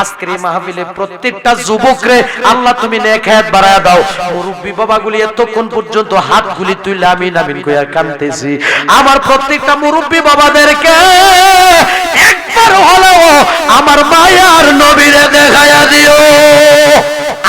আজকের এই মাহফিলে প্রত্যেকটা যুবকরে আল্লাহ তুমি নেক হায়াত বাড়ায় দাও। মুরব্বী বাবাগুলি এতক্ষণ পর্যন্ত হাতগুলি তুইলে আমিন আমিন কইয়া কানতেছি। আমার প্রত্যেকটা মুরব্বী বাবাদেরকে একবার হলেও আমার মায়ার নবীরে দেখায়া দিও।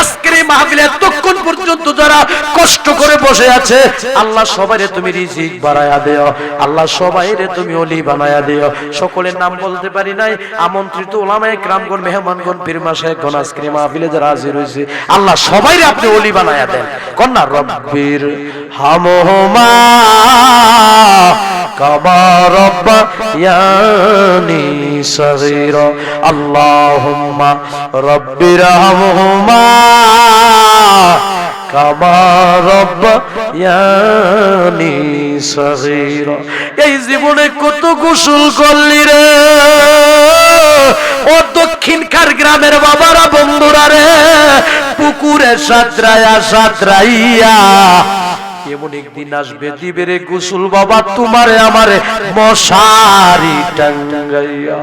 আজকের এই মাহফিলে এতক্ষণ পর্যন্ত যারা কষ্ট করে বসে আছে, আল্লাহ সবাইরে তুমি রিজিক বাড়ায়া দিও। আল্লাহ সবাইরে তুমি অলি বানায়া দিও। সকলের নাম বলতে পারি নাই। আমন্ত্রিত ওলামায়ে ক্রামগণ মেহমানগণ পীরমা শেখগণ আজকের এই মাহফিলে যারা হাজির হয়েছে, আল্লাহ সবাইরে আপনি অলি বানায়া দেন। কন্যা রব্বির হামহমা ইয়ানি সগীরা। আল্লাহুম্মা রব্বির হামহুমা কামা রব্বা ইয়ানি সগীরা। এই জীবনে কত গোসল করলি রে। ও দক্ষিণকার গ্রামের বাবারা বন্ধুরা রে। পুকুরে সাঁতরায়া সাঁতরাইয়া এমন একদিন আসবে দিবেরে গোসল বাবা তোমারে আমারে মশারি টাঙ্গাইয়া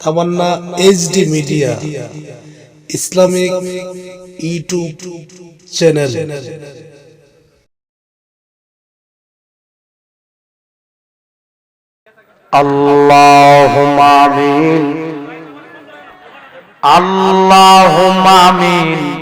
Tamanna HD media Islamic YouTube channel اللهم آمين اللهم آمين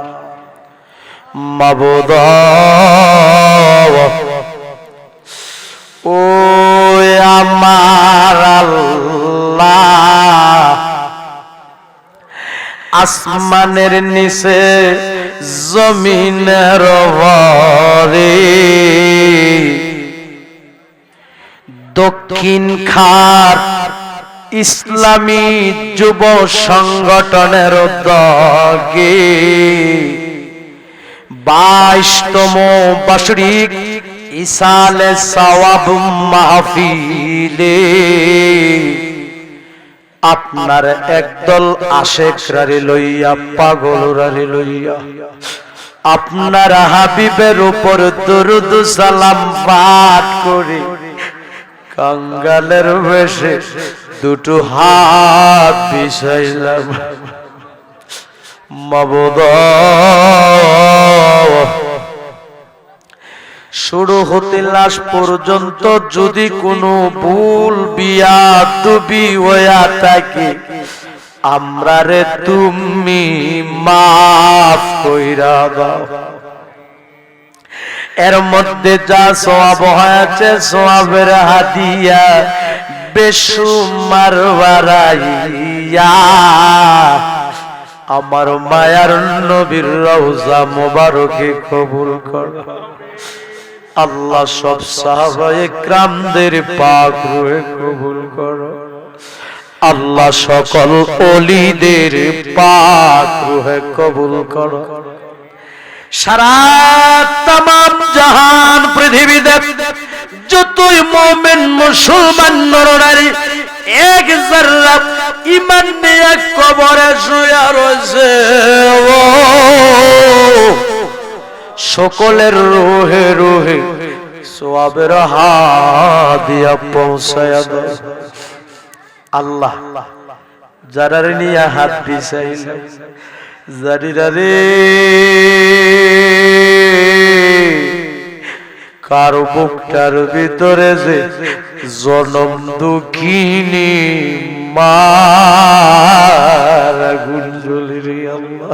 মাবুদ ও আমার আসমানের নিচে জমিনের ভরে দক্ষিণ খার ইসলামী যুব সংগঠনের দগে বাইশতম বার্ষিক ইসালে সওয়াব মাহফিলে। আপনার একদল আশেক রারে লইয়া, পাগল রারে লইয়া। আপনার হাবিবের উপর দরুদ সালাম পাঠ করে, কাঙ্গালের বেশে দুটো হাত বিষাইলাম শুরু হতে লাশ পর্যন্ত যদি কোনো ভুল বিয়া দুবি হইয়া থাকে, আমরা রে তুমি মাফ কইরা দাও। এর মধ্যে যা সওয়াব হয়েছে, সওয়াবের হাদিয়া বেসুমার বাড়াইয়া আমার মায়ার নবীর রওজা মোবারকে কবুল কর। আল্লাহ সব সাহাবায়ে ক্রামদের পাক রুহে কবুল করো। আল্লাহ সকল অলিদের পাক রুহে কবুল করো। সারা তাম জাহান পৃথিবীতে যতই মোমেন মুসলমান নরনারী এক জাররা ইমান নিয়ে কবরে শুয়া রয়েছে। ও। সকলের রোহে রোহে সোয়াবের হাদিয়া পৌঁছায় দাও আল্লাহ যারা নিয়ে হাত দিছাইল জারিরা রে কার বুকটার ভিতরে যে জনম দুঃখিনী মার গুঞ্জলি রে আল্লাহ।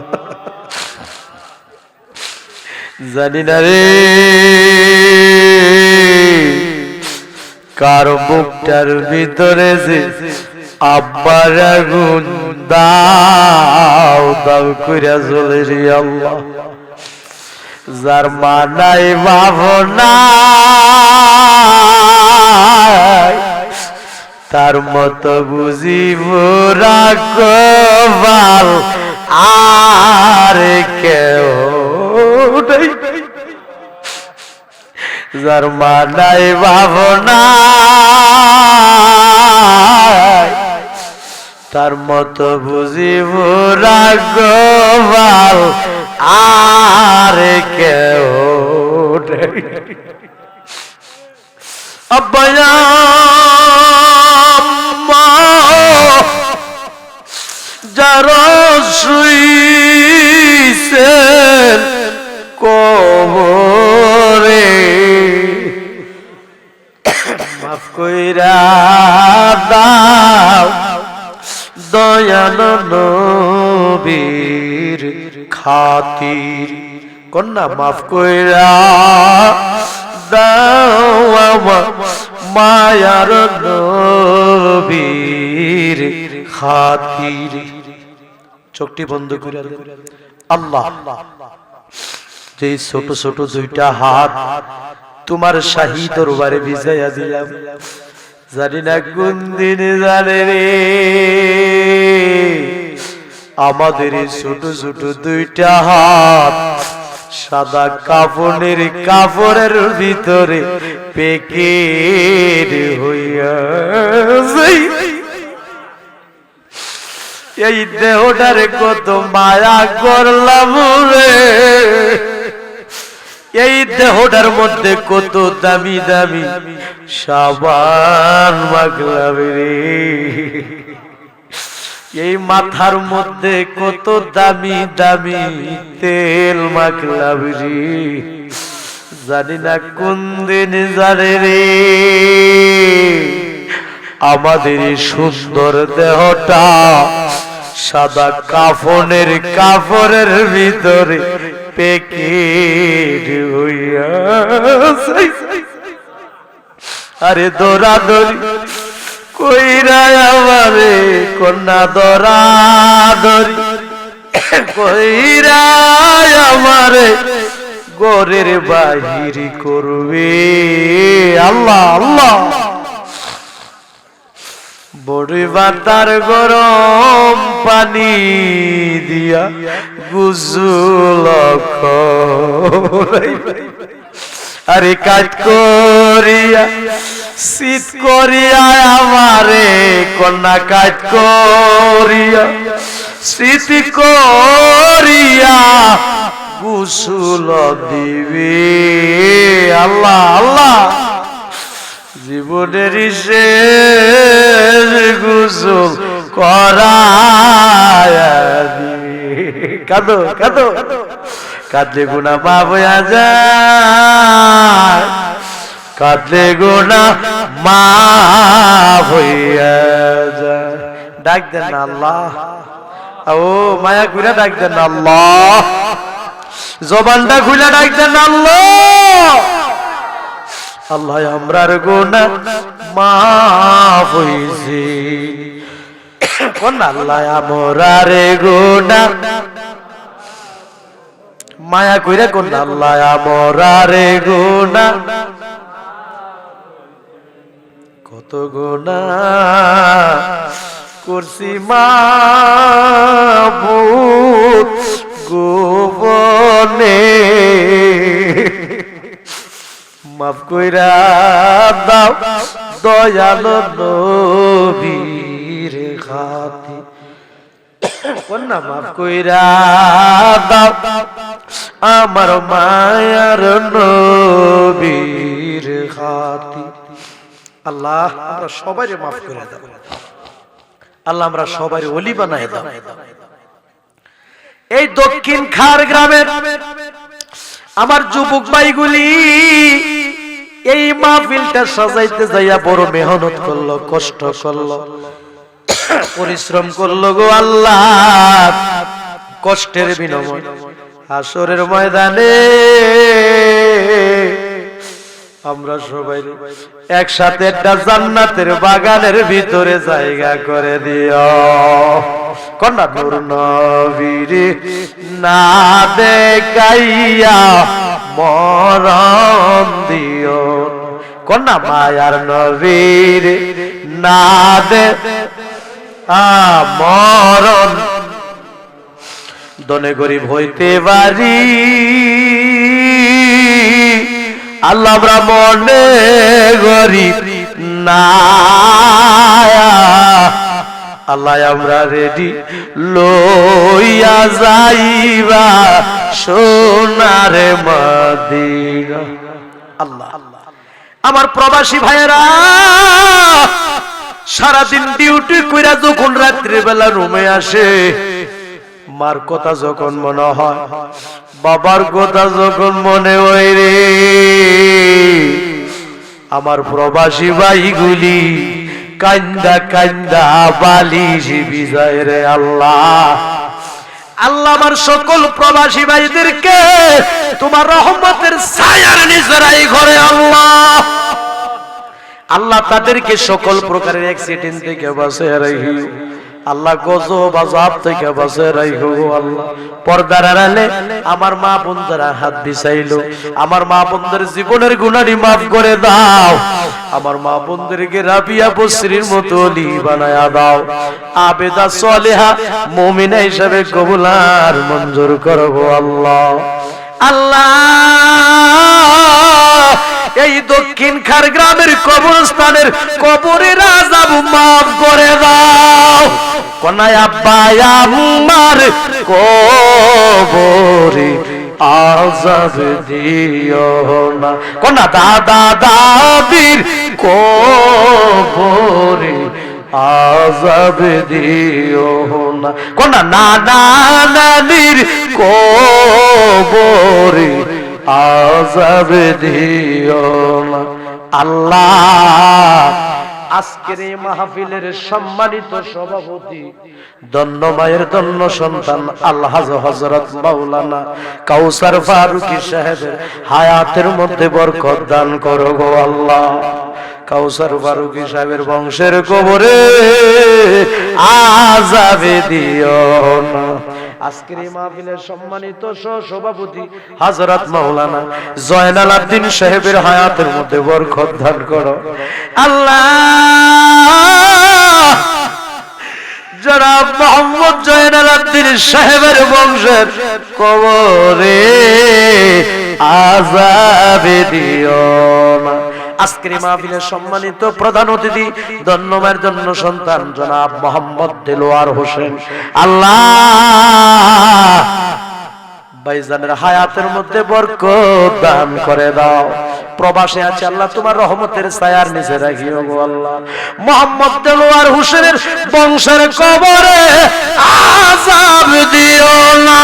জানি না রে কার বুকটার ভিতরে যে আব্বার আগুন দাও দাও কইরা চলে রে আল্লাহ। যার মানাই ভাবনা, তার মতো বুঝি বাল আর কেউ যার মানাই ভাবনা, তার মতো বুঝি বুড়া গোবাল আর কেউ নেই। খাতির কন্যা মাফ কইরা দাও আমার মায়ার নবীর খাতির চোখটি বন্ধ করে। আল্লাহ যে ছোট ছোট দুইটা হাত তোমার শাহী দরবারে ভিজাইয়া দিলাম, জানি না কোন দিন জানে রে আমাদের ছোট ছোট দুইটা হাত। সাদা কাপড়ের কাপড়ের ভিতরে পেকেট হইয়া। এই দেহটারে কত মায়া করলাম রে। এই দেহটার মধ্যে কত দামি দামি সাবান মাগলাম রে। এই মাথার মধ্যে কত দামি দামি তেল মাখলাম রে। জানি না কোন দিন জানে রে। আমাদের সুন্দর দেহটা সাদা কাফনের কাপড়ের ভিতরে পেকেট হইয়া আরে দৌড়া দৌড়ি কইরা আমারে কন্যা দৌড়া দৌড়ি কইরা আমারে গরের বাহির করবে। আল্লাহ আল্লাহ। বড়ি বাতার গরম পানি দিয়া গুজুল আরে কাজ করিয়া, শীত করিয়া আমারে কন্যা কাজ করিয়া স্মৃতি করিয়া গুসুল দিবে। আল্লাহ আল্লাহ, জীবনের শেষ গুসল করায়া দিবে। কাঁদো কাঁদো। কাঁদলে গুণা পাপ যায়। কাঁদলে গুণা মা ডাক দেন আল্লাহ। ও মায়া ঘুরে ডাক দেন আল্লাহ। জবানটা খুলে ডাক দেন আল্লাহ। আল্লাহ, আমরার গোনা হইছে। কোন আল্লাহ, আমরার গোনা মায়া কইরা কোন আল্লাহ আমরার গোনা কত গোনা করছি মা গোবনে মাফ কইরা দাও দয়াল নবীর খাতি কন্যা মাফ কইরা দাও। আমার মায়ার নবীর খাতি। আল্লাহ আমরা সবাই মাফ করে দাও। আল্লাহ আমরা সবাই অলি বানায় দাও। এই দক্ষিণ খার গ্রামের আমার যুবক ভাইগুলি এই মাহফিলটা সাজাইতে যাইয়া বড় মেহনত করল কষ্ট করল। পরিশ্রম করল গো আল্লাহ। কষ্টের বিনিময়। হাসরের ময়দানে আমরা সবাই একসাথে একটা জান্নাতের বাগানের ভিতরে জায়গা করে দিও। কন্যা নবীর না দেখাইয়া মরণ দিও। কন্যা মায়ার নবীর না দে আ মরণ দনে গরিব হইতে পারি। আল্লাহ মনে গরিব না। আল্লাহ আমরা রেডি লইয়া যাইবা সোনার মদিনা। আল্লাহ। আমার প্রবাসী ভাইয়েরা সারাদিন ডিউটি কইরা যখন রাত্রি বেলা রুমে আসে, মার কথা যখন মনে হয়, বাবার কথা যখন মনে হয় রে। আমার প্রবাসী ভাইগুলি কান্দা কান্দা বালিশ বিজয় রে আল্লাহ। আল্লাহ আমার সকল প্রবাসী ভাইদেরকে তোমার রহমতের ছায়ার নিজেরাই ঘরে আল্লাহ। আল্লাহ তাদেরকে সকল প্রকারের অ্যাক্সিডেন্ট থেকে বাঁচিয়ে রাখি। আল্লাহ গজব আজাব থেকে বাঁচিয়ে রাখো আল্লাহ। পর্দার আড়ালে আমার মা বোনদারা হাত বিছাইলো, আমার মা বোনদের জীবনের গুণারি মাফ করে দাও। আমার মা বোনদেরকে রাবিয়া বসরির মতো অলি বানায়া দাও। আবেদা সলেহা মুমিনা হিসাবে কবুলার মঞ্জুর করব আল্লাহ। আল্লাহ! এই দক্ষিণ খার গ্রামের কবরস্থানের কবরের আজাব মাফ করে দাও। কনায় আব্বা আমার কবরে আজাব দিও না। কনা দাদা, দাদির কবরে আজাব দিও না। কোনা নানা, নানির কবরে আজাব দিও না। আল্লাহ, আজকের এই মাহফিলের সম্মানিত সভাপতি দন্ন মায়ের দন্ন সন্তান আল্লাহ হজরত মাওলানা কাউসার ফারুকি সাহেবের হায়াতের মধ্যে বরকত দান করো গো আল্লাহ। কাউসার ফারুকি সাহেবের বংশের কবরে আজাবে দিও না। আজকের এই মাহফিলের সম্মানিত সভাপতি হযরত মাওলানা জয়নাল আব্দিন সাহেবের হায়াতের মধ্যে বরকত দান করো। আল্লাহ! জনাব মোহাম্মদ জয়নাল আব্দিন সাহেবের বংশের কবরে আজাবে দিও। আজকের সম্মানিত প্রধান অতিথি জন্য সন্তান জনাব মোহাম্মদ দেলোয়ার হোসেন। আল্লাহ! ভাইজানের হায়াতের মধ্যে বরকত দান করে দাও। প্রবাসে আছে আল্লাহ, তোমার রহমতের ছায়ার নিচে রাখিও গো আল্লাহ। মোহাম্মদ দেলোয়ার হোসেনের বংশের কবরে দিও না।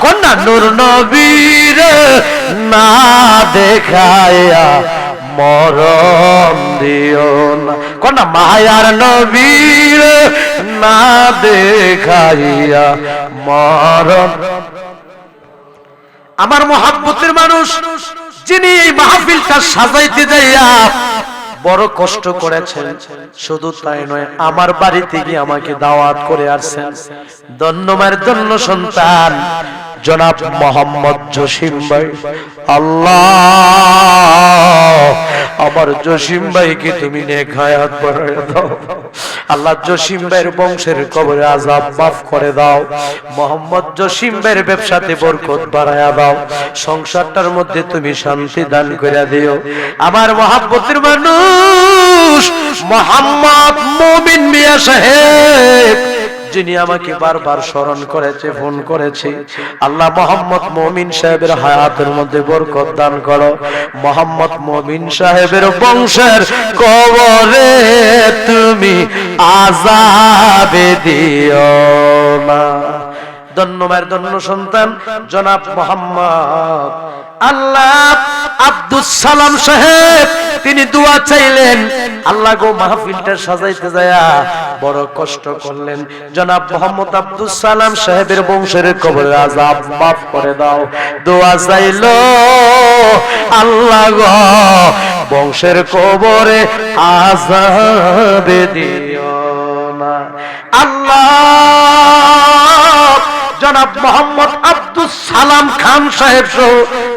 কন্যা নূর নবীর না দেখায়া মরণ দিও না। কন্যা মায়ার নবীর না দেখাইয়া মরণ। আমার মহাব্বতের মানুষ, যিনি এই মাহফিলটা সাজাইতে যাইয়া বড় কষ্ট করেছেন, শুধু তাই নয়, আমার বাড়িতে গিয়ে আমাকে দাওয়াত করে আসছেন। ধন্যমার জন্য সন্তান। জনাব মোহাম্মদ জসিম ভাই। আল্লাহ, আমার জসিম ভাইকে তুমি নেখায়াত দাও। আল্লাহ জসিম ভাইয়ের বংশের কবরে আজাব মাফ করে দাও। মোহাম্মদ জসিম ভাইয়ের ব্যবসাতে বরকত বাড়ায়া দাও। সংসারটার মধ্যে তুমি শান্তি দান করে দিও। আমার মহাব্বতের মানুষ, মোহাম্মদ মুমিন মিয়া সাহেব যিনি আমাকে বারবার স্মরণ করেছে, ফোন করেছে, আল্লাহ মোহাম্মদ মমিন সাহেবের হায়াতের মধ্যে বরকত দান করো। মোহাম্মদ মমিন সাহেবের বংশের কবরে তুমি আজাবে দিও না ধন্যবাদ ধন্য সন্তান, জনাব মোহাম্মদ আল্লাহ আব্দুল সালাম সাহেব। তিনি দোয়া চাইলেন। আল্লাহ গো মাহফিলটা সাজাইতে যায়া বড় কষ্ট করলেন। জনাব মোহাম্মদ আব্দুল সালাম সাহেবের বংশের কবরে আজাব মাফ করে দাও। দোয়া চাইল, আল্লাহ গো বংশের কবরে আজাবে দিও না। আল্লাহ জনাব মোহাম্মদ আব্দুল সালাম খান সাহেব সহ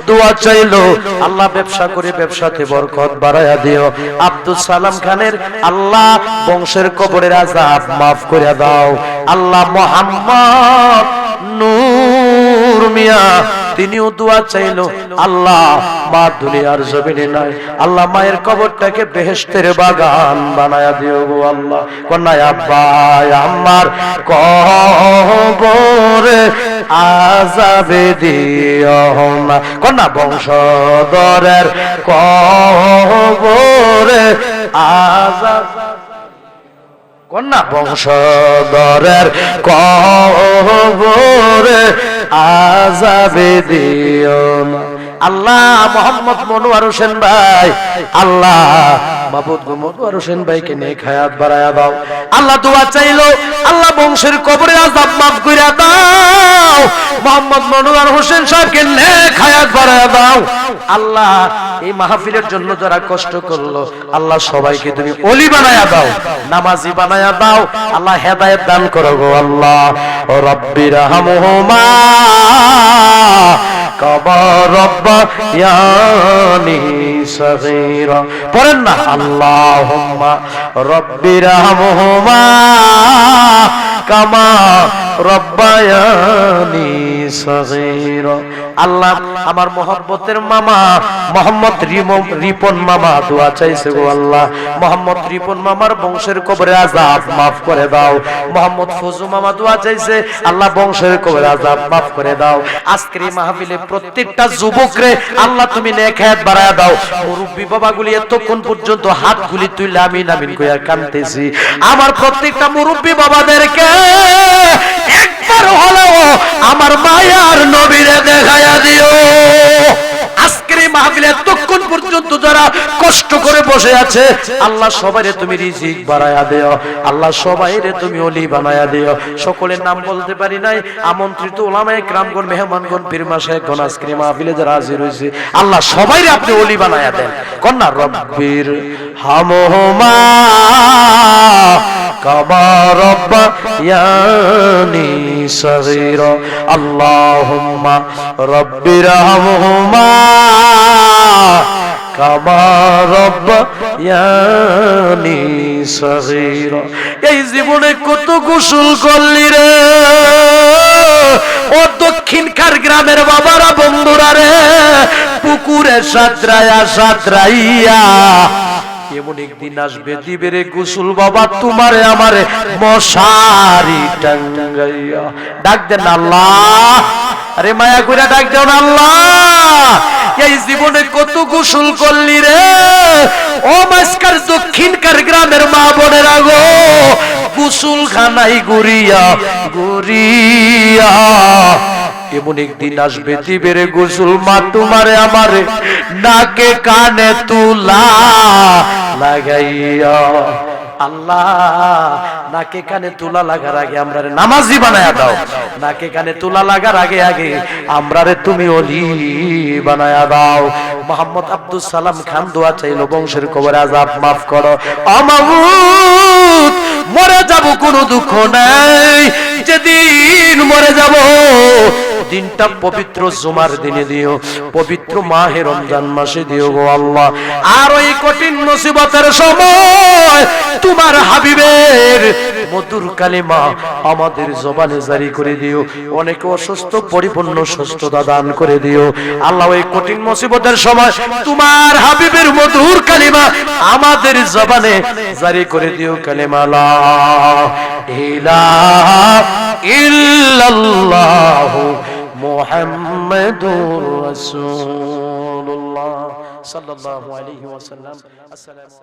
দোয়া চাইলো, আল্লাহ ব্যবসা করে ব্যবসাতে বরকত বাড়াইয়া দিও। আব্দুল সালাম খানের আল্লাহ বংশের কবরের আজাব মাফ করে দাও। আল্লাহ মোহাম্মদ নূর মিয়া তিনিও দোয়া চাইলো, আল্লাহ, মা দুনিয়ার জমিনে নাই। আল্লাহ মায়ের কবরটাকে বেহেশতের বাগান বানায়া দিও গো আল্লাহ। কন্যা আব্বা আমার কবরে আজাবে দিও না। কন্যা, বংশধরের কবরে আজাব কন্যা, বংশধরের কবরে আজাবে দিও না আল্লাহ মোহাম্মদ মনোয়ার হোসেন ভাই আল্লাহ হোসেন ভাইকে দাও। আল্লাহ দোয়া চাইলো, আল্লাহ বংশের কবরে মাফ দাও। মোহাম্মদ হোসেন সাহেবকে দাও। আল্লাহ এই মাহফিলের জন্য যারা কষ্ট করল, আল্লাহ সবাইকে তুমি অলি বানায়া দাও, নামাজি বানায়া দাও। আল্লাহ হেদায়েত দান করো গো আল্লাহ। রব্বির হামহুমা কবর রব্বায়ানি সগীরা। পড়েন না আল্লাহুম্মা রব্বির হামহুমা কামা রব্বায়ানি সগীরা। আল্লাহ আমার মোহব্বতের মামা, মোহাম্মদ রিপন মামা, দোয়া চাইছে গো আল্লাহ। মোহাম্মদ রিপন মামার বংশের কবরে আজাব মাফ করে দাও। মোহাম্মদ ফজু মামা দোয়া চাইছে, আল্লাহ বংশের কবরে আজাব মাফ করে দাও। আজকের এই মাহফিলে প্রত্যেকটা যুবকরে আল্লাহ তুমি নেখায়াত বাড়ায় দাও। মুরব্বী বাবাগুলি এতক্ষণ পর্যন্ত হাতগুলি তুইলে আমিন আমিন কইয়া কানতেছি। আমার প্রত্যেকটা মুরব্বী বাবাদেরকে একবার পর্যন্ত যারা কষ্ট করে বসে আছে, আল্লাহ সবাইরে তুমি রিজিক বাড়ায়া দিও, আল্লাহ সবাইরে তুমি অলি বানায়া দিও। সকলের নাম বলতে পারি নাই, আমন্ত্রিত ওলামায়ে ক্রামগণ, মেহমানগণ, পীর মাশায়েখগণ আজকের এই মাহফিলে যারা হাজির হয়েছে, আল্লাহ সবাইরে আপনি অলি বানায়া দেন। কন্যা রব্বির হামহুমা কামা রব্বায়ানি সগীরা। আল্লাহুম্মা রব্বির সগীরা এই জীবনে কত গোসল করলি রে? ও দক্ষিণকার গ্রামের বাবারা, বন্ধুরা রে, পুকুরে সাঁতরাইয়া সাঁতরাইয়া। এমন একদিন আসবে দিবেরে গোসল বাবা, তোমারে আমারে মশারি টাঙ্গাইয়া। ডাক দেন আল্লাহ। আরে মায়া করে ডাক আল্লাহ। এই জীবনে কত গোসল করলি রে। ও মাসকার দক্ষিণকার গ্রামের মা বোনের আগো গোসল খানাই গুরিয়া গুরিয়া এমন একদিন আসবে দিবের গোসল মা তোমারে আমারে নাকে কানে তুলা লাগাইয়া। বংশের কবর আজাব মাফ করো। অমাবুত মরে যাব, কোনো দুঃখ নাই। যেদিন মরে যাব, দিনটা পবিত্র জুমার দিনে দিও, পবিত্র মাহে রমজান মাসে দিও গো আল্লাহ। আর ওই কঠিন মুসিবতের সময় তোমার হাবিবের মধুর কালিমা আমাদের জবানে জারি করে দিও। অনেক অসুস্থ, পরিপূর্ণ সুস্থতা দান করে দিও। আল্লাহ ওই কঠিন মুসিবতের সময় তোমার হাবিবের মধুর কালিমা আমাদের জবানে জারি করে দিও কালিমা লা ইলাহা ইল্লাল্লাহু মুহাম্মাদুর রাসূলুল্লাহ সাল্লাল্লাহু আলাইহি ওয়াসাল্লাম। আসসালামু